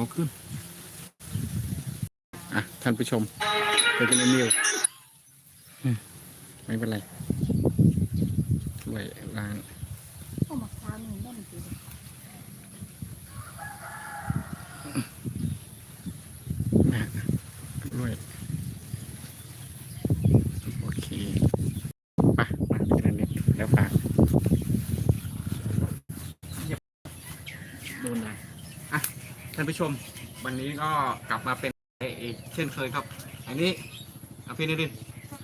อขึ้น อะ ท่านผู้ชมเดี๋ยวจะไม่มิวอืมไม่เป็นไรไว้ล้างก็มะพร้าวนี่แน่นจริงนะด้วยโอเคไปมาทีละนิดแล้วฝากโดนได้อะ ท่านผู้ชม วันนี้ก็กลับมาเป็นอีกเช่นเคยครับ อันนี้เอาพี่นิดิน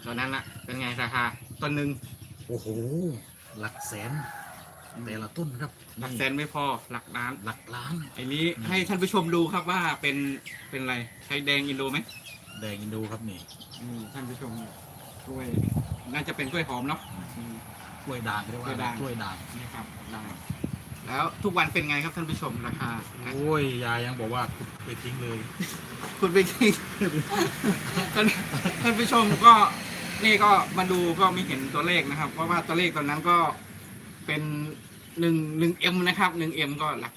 ตอนนั้นละเป็นไงราคาต้นหนึ่งโอ้โหหลักแสนแต่ละต้นครับหลักแสนไม่พอหลักล้านหลักล้านอันนี้ให้ท่านผู้ชมดูครับว่าเป็นเป็นอะไรใช้แดงอินโดไหมแดงอินโดครับนี่อืมท่านผู้ชมกล้วยน่าจะเป็นกล้วยหอมเนาะอืมกล้วยด่างเรียกว่ากล้วยด่างกล้วยด่างนี่ครับได้ แล้วทุกวันเป็นไงครับท่านผู้ชมราคาโอ้ยยายยังบอกว่าไปทิ้งเลยคุณไปคิดท่านท่านผู้ชมก็นี่ก็มาดูก็ไม่เห็นตัวเลขนะครับ เพราะว่าตัวเลขตอนนั้นก็เป็นหนึ่งหนึ่งเอ็มนะครับหนึ่งเอ็มก็หลัก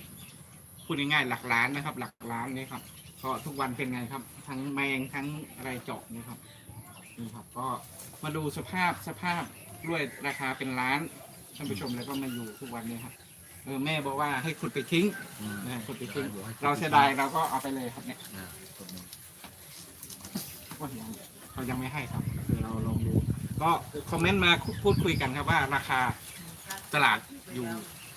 พูดง่ายๆหลักล้านนะครับ หลักล้านนี่ครับก็ทุกวันเป็นไงครับ ทั้งแมงทั้งอะไรเจาะนี่ครับนี่ครับ ก็มาดูสภาพสภาพกล้วยราคาเป็นล้านท่านผู้ชมแล้วก็มาอยู่ทุกวันนี้ครับ เออแม่บอกว่าให้ขุดไปทิ้งอืมนะฮะขุดไปทิ้งบอกให้ขุดไปทิ้ง เราเสียดายเราก็เอาไปเลยครับเนี่ยอ่าต้นนี้ว่ายังเขายังไม่ให้ครับเดี๋ยวเราลองดู ก็คอมเมนต์มาพูดคุยกันครับว่าราคาตลาดอยู่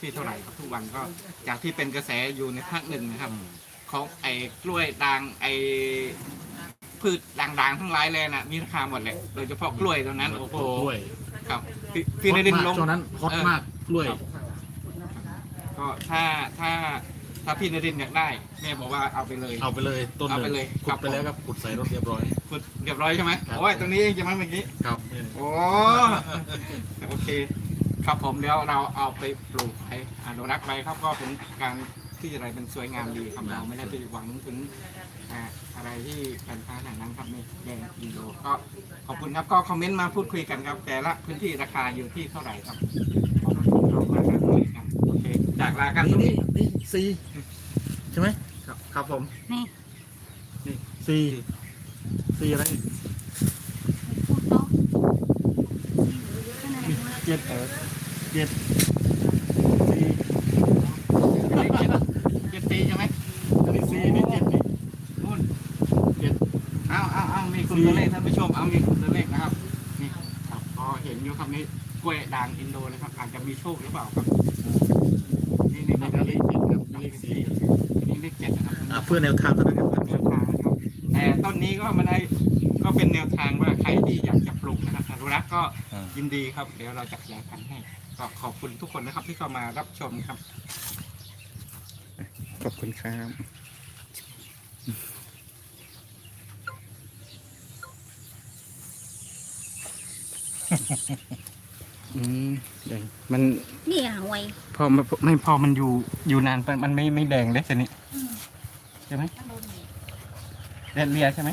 ที่เท่าไหร่ครับทุกวันก็จากที่เป็นกระแสอยู่ในภาคหนึ่งนะครับ ของไอ้กล้วยด่างไอ้พืชด่างๆทั้งหลายเลยนะมีราคาหมดเลยโดยเฉพาะกล้วยตรงนั้นโอ้โหกล้วยครับพี่พี่นรินทร์ลง ช่วงนั้นฮอตเออมากกล้วย ครับ ก็ถ้าถ้าถ้าพี่นรินทร์อยากได้ แม่บอกว่าเอาไปเลย เอาไปเลยต้นหเอานึ่ไปงเลยขุครัดบ ไปแล้วครับขุดใส่รถเรียบร้อย ขุดเรียบร้อยใช่ไหมครับ โอ้ยตรงนี้เองใช่ไหมเมื่อกี้ครับนี่โอ้โอเค ครับผมเดี๋ยวเราเอาไปปลูกให้อนุรักษ์ไว้ครับก็เป็นการที่อะไรเป็นสวยงามดีครับเราไม่ได้ไปหวังถึงอ่าอะไรที่การค้าอย่างนั้นครับในแดงอินโดก็ขอบคุณครับก็คอมเมนต์มาพูดคุยกันครับ แต่ละพื้นที่ราคาอยู่ที่เท่าไหร่ครับเรามากันคุยกันโอ เคจากลากันตนี่รงนี่นี้นี่ซีใช่ไหมครับครับผมนี่ซีซีอะไรพูดโต๊ะขนาดนี้เจ็ดเออเจ็ดซีเจ็ดปีใช่ไหมอันนี้ซีนี่เจ็ดนี่นู่นเจ็ดเอาเอาเอามีคุณตัวเลขท่านผู้ชมเอามีคุณตัวเลขนะครับนี่ครับพอเห็นอยู่ครับนี่กล้วยด่างอินโดนะครับอาจจะมีโชคหรือเปล่าครับ นี่นี่นี่คครัรับบเลขเจ็ดครับเลขสี่นี่เลขเจ็ดนะครับอ่าเพื่อแนวทางเท่านั้นครับ แนวทางนะครับแต่ต้นนี้ก็ไม่ได้ก็เป็นแนวทางว่าใครที่อยากจะปลูกนะครับอนุรักษ์ก็ยินดีครับ เดี๋ยวเราจัดยาพันธุ์ให้ก็ขอบคุณทุกคนนะครับที่เข้ามารับชมครับ ขอบคุณครับ อืมแดงมันนี่อะไวพอมันไม่พอมันอยู่อยู่นานไปมันไม่ไม่แดงเลยทีนี้ใช่ไหมถ้าโดนนี่แดนเลียใช่ไหม